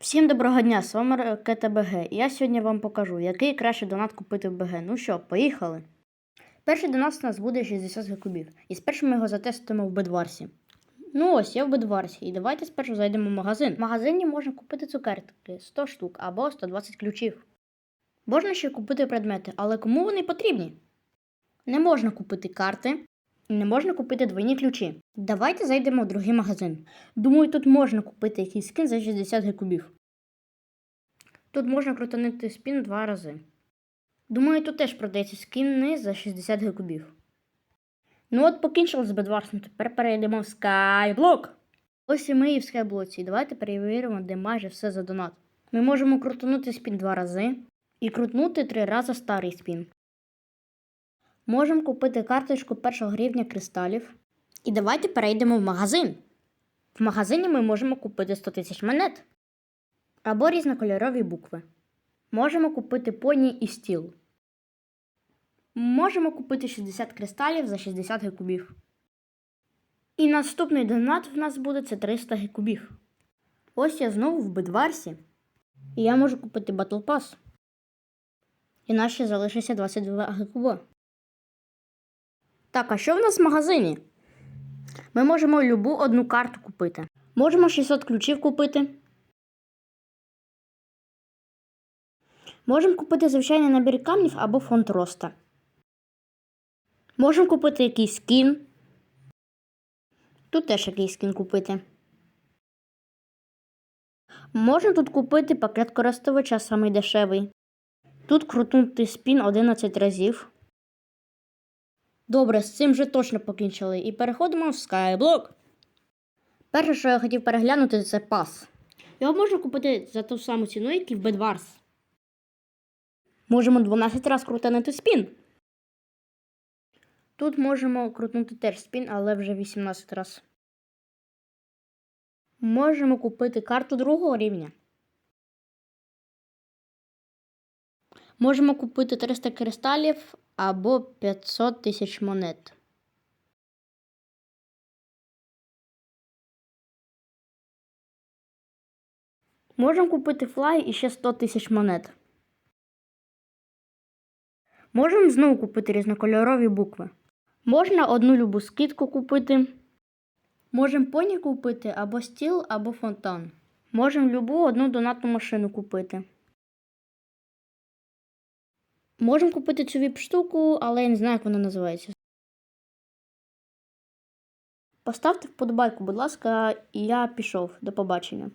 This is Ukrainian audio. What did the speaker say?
Всім доброго дня, з вами КТБГ. І я сьогодні вам покажу, який краще донат купити в БГ. Ну що, поїхали. Перший донат у нас буде 60 гекубів. І спершу ми його затестуємо в Бедварсі. Ну ось, я в Бедварсі. І давайте спершу зайдемо в магазин. В магазині можна купити цукерки 100 штук або 120 ключів. Можна ще купити предмети, але кому вони потрібні? Не можна купити карти, не можна купити двойні ключі. Давайте зайдемо в другий магазин. Думаю, тут можна купити якийсь скин за 60 гекубів. Тут можна крутанити спін два рази. Думаю, тут теж продається скіни за 60 гекубів. Ну от покінчили з Бедварсом, тепер перейдемо в Skyblock. Ось і ми і в Skyblock. Давайте перевіримо, де майже все за донат. Ми можемо крутанути спін два рази і крутнути три рази старий спін. Можемо купити карточку першого рівня кристалів. І давайте перейдемо в магазин. В магазині ми можемо купити 100 тисяч монет або різнокольорові букви. Можемо купити поні і стіл. Можемо купити 60 кристалів за 60 гекубів. І наступний донат в нас буде це 300 гекубів. Ось я знову в Бедварсі. І я можу купити Battle Pass. І нас ще залишиться 22 гекуба. Так, а що в нас в магазині? Ми можемо любу одну карту купити. Можемо 600 ключів купити. Можемо купити звичайний набір камнів або фонд роста. Можемо купити якийсь скін. Тут теж якийсь скін купити. Можна тут купити пакет користувача самий дешевий. Тут крутнути спін 11 разів. Добре, з цим вже точно покінчили. І переходимо в Skyblock. Перше, що я хотів переглянути, це пас. Його можна купити за ту саму ціну, як і в Bedwars. Можемо 12 разів крутанути спін. Тут можемо крутнути теж спін, але вже 18 разів. Можемо купити карту другого рівня. Можемо купити 300 кристалів або 500 тисяч монет. Можемо купити флай і ще 100 тисяч монет. Можемо знову купити різнокольорові букви. Можна одну любу скидку купити. Можемо поні купити або стіл, або фонтан. Можемо любу одну донатну машину купити. Можемо купити цю віп-штуку, але я не знаю, як вона називається. Поставте вподобайку, будь ласка, і я пішов. До побачення.